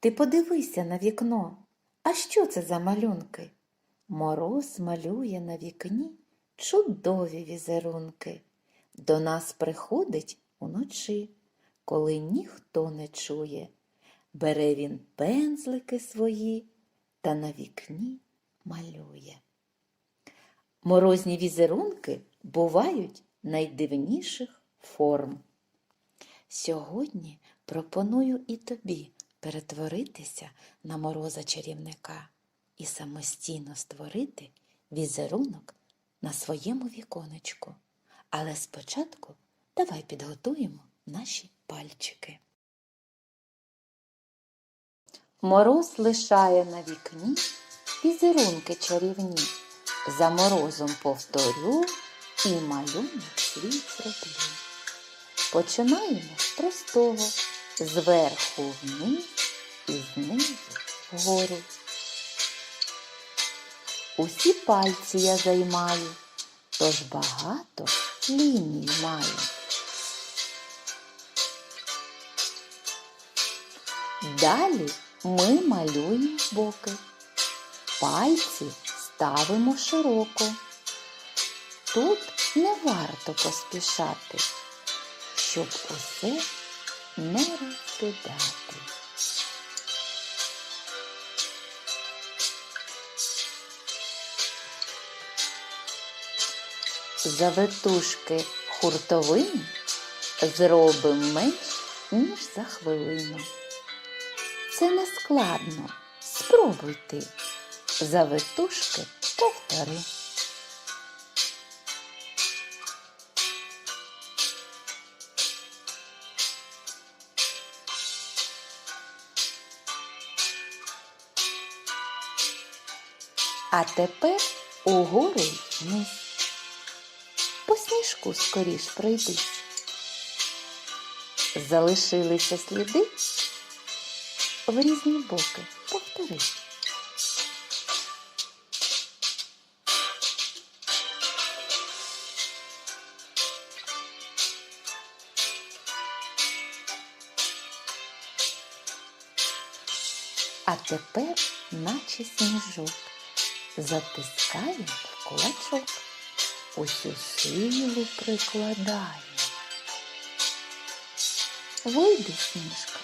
Ти подивися на вікно. А що це за малюнки? Мороз малює на вікні чудові візерунки. До нас приходить уночі, коли ніхто не чує. Бере він пензлики свої та на вікні малює. Морозні візерунки бувають найдивніших форм. Сьогодні пропоную і тобі перетворитися на мороза чарівника і самостійно створити візерунок на своєму віконечку. Але спочатку давай підготуємо наші пальчики. Мороз лишає на вікні візерунки чарівні. За морозом повторю і малюнок свій зроблю. Починаємо з простого, зверху вниз і знизу вгору. Усі пальці я займаю, тож багато ліній маю. Далі ми малюємо боки. Пальці ставимо широко. Тут не варто поспішати, щоб усе не розкидати. Завитушки хуртовини зробимо менш, ніж за хвилину. Це не складно. Спробуй ти. Завитушки повтори. А тепер угору вниз. По сніжку скоріш пройдись. Залишилися сліди в різні боки. Повтори. А тепер, наче сніжок, затискаємо в кулачок, усю силу прикладаємо. Вийде сніжка,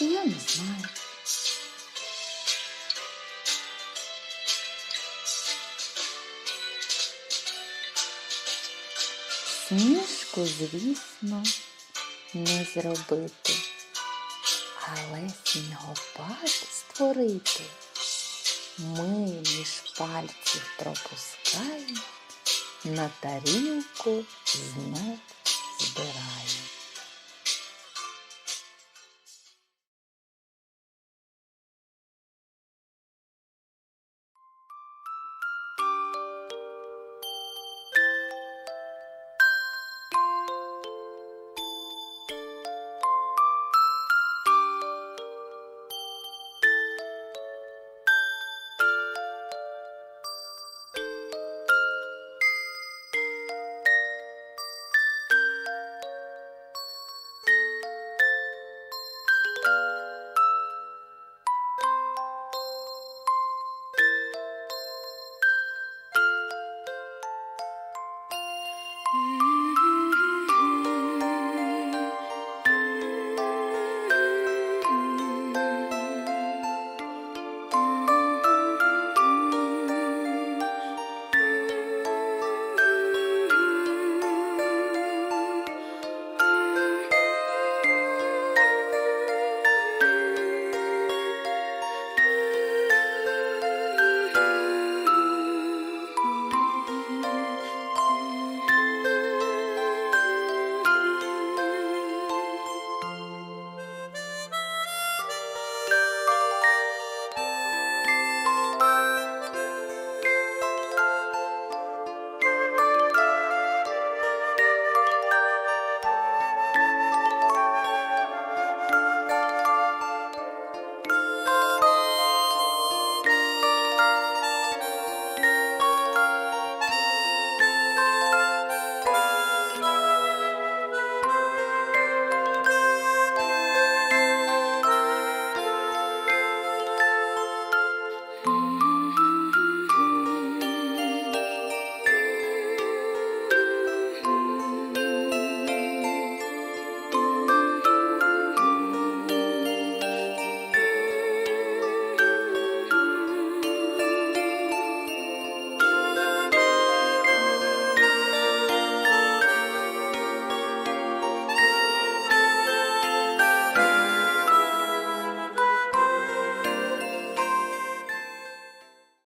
я не знаю. Сніжку, звісно, не зробити, але снігопад створити ми між пальців пропускаємо, на тарілку знов збираємо.